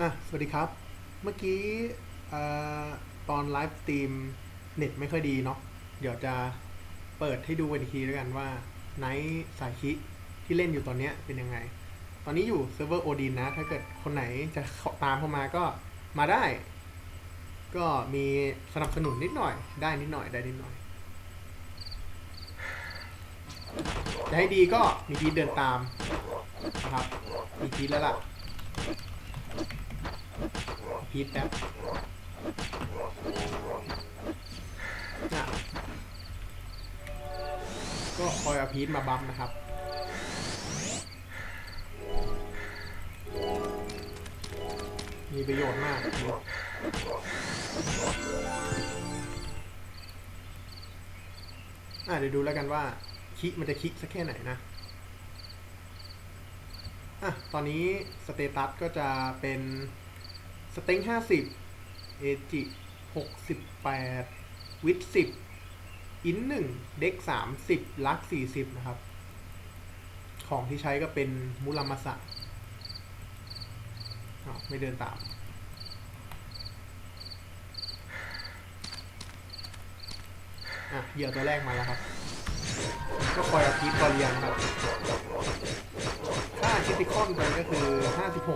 อะ สวัสดีครับ เมื่อกี้อตอนไลฟ์สตรีมเน็ตไม่ค่อยดีเนาะ เดี๋ยวจะเปิดให้ดูกันอีกทีแล้วกันว่าไนท์สายคิที่เล่นอยู่ตอนเนี้ยเป็นยังไง ตอนนี้อยู่เซิร์ฟเวอร์โอดินนะ ถ้าเกิดคนไหนจะตามเข้ามาก็มาได้ ก็มีสนับสนุนนิดหน่อย ได้นิดหน่อย ได้นิดหน่อย จะให้ดีก็มีพีเดินตามนะครับ มีพีแล้วล่ะ พีทแป๊บนะก็คอยเอาพีทมาบัมนะครับมีประโยชน์มากอะเดี๋ยวดูแล้วกันว่าคิมันจะคิสักแค่ไหนนะอะตอนนี้สเตตัสก็จะเป็น สเต็งห้าสิบเอจิหกสิบแปดวิทสิบอินหนึ่งเด็กสามสิบลักสี่สิบนะครับ ของที่ใช้ก็เป็นมุรามาสะอ้าไม่เดินตามอะเหยื่อตัวแรกมาแล้วครับ ก็คอยอาพีทกอเรียนครับค่าคิติคอนไปก็คือห้าสิบห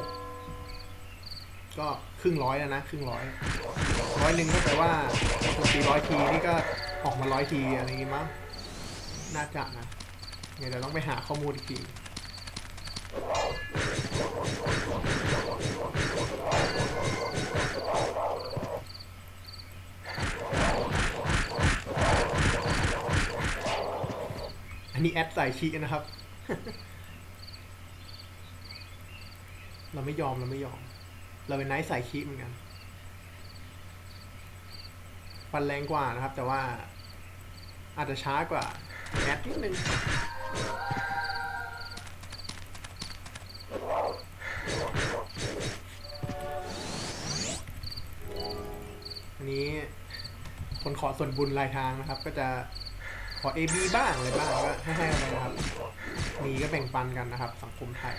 ก็ครึ่งร้อยแล้วนะครึ่งร้อยร้อยหนึ่งก็แปลว่าปกติร้อยทีนี่ก็ออกมาร้อยทีอะไรอย่างงี้มั้งน่าจะนะเดี๋ยวเราต้องไปหาข้อมูลอีกทีอันนี้แอดใส่ชีนะครับ เราไม่ยอม เราไม่ยอม เราเป็นไนท์ใส่คีเหมือนกัน ฟันแรงกว่านะครับ แต่ว่าอาจจะช้ากว่าแอดนิดนึงอันนี้คนขอส่วนบุญรายทางนะครับ ก็จะขอ AB บ้างอะไรบ้างก็ให้ให้อะไรนะครับ มีก็แบ่งปันกันนะครับ สังคมไทย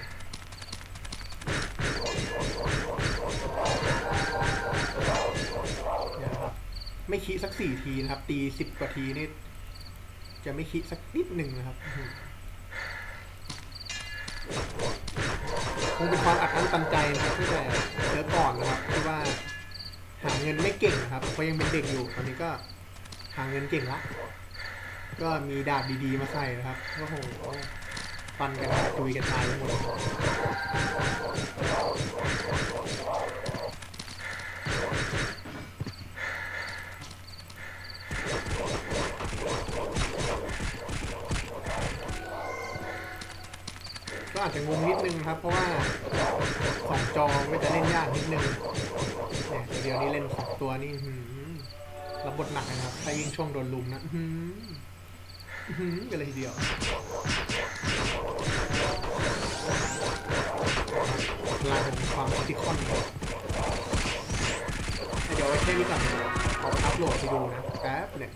ไม่คิดสักสี่ทีนะครับ ตีสิบกว่าทีนี่จะไม่คิดสักนิดหนึ่งนะครับคงเป็นความอัดอั้นตันใจนะครับตั้งแต่เจอก่อนนะครับที่ว่าหาเงินไม่เก่งนะครับเพราะยังเป็นเด็กอยู่ตอนนี้ก็หาเงินเก่งละก็มีดาบดีๆมาใส่นะครับก็โหฟันกันตุยกันตายไปหมด ก็อาจจะงงนิดนึงครับ เพราะว่าของจองก็จะเล่นยากนิดนึงเนี่ยเดี๋ยวนี้เล่นสองตัวนี่หือรับบทหนักนะครับถ้ายิ่งช่วงโดนลุมนะหืออื้อหือกันเลยทีเดียวลังเป็นความคิคอนเดี๋ยวไว้แค่นี้ก่อนเอาอัพโหลดไปดูนะแป๊บหนึ่ง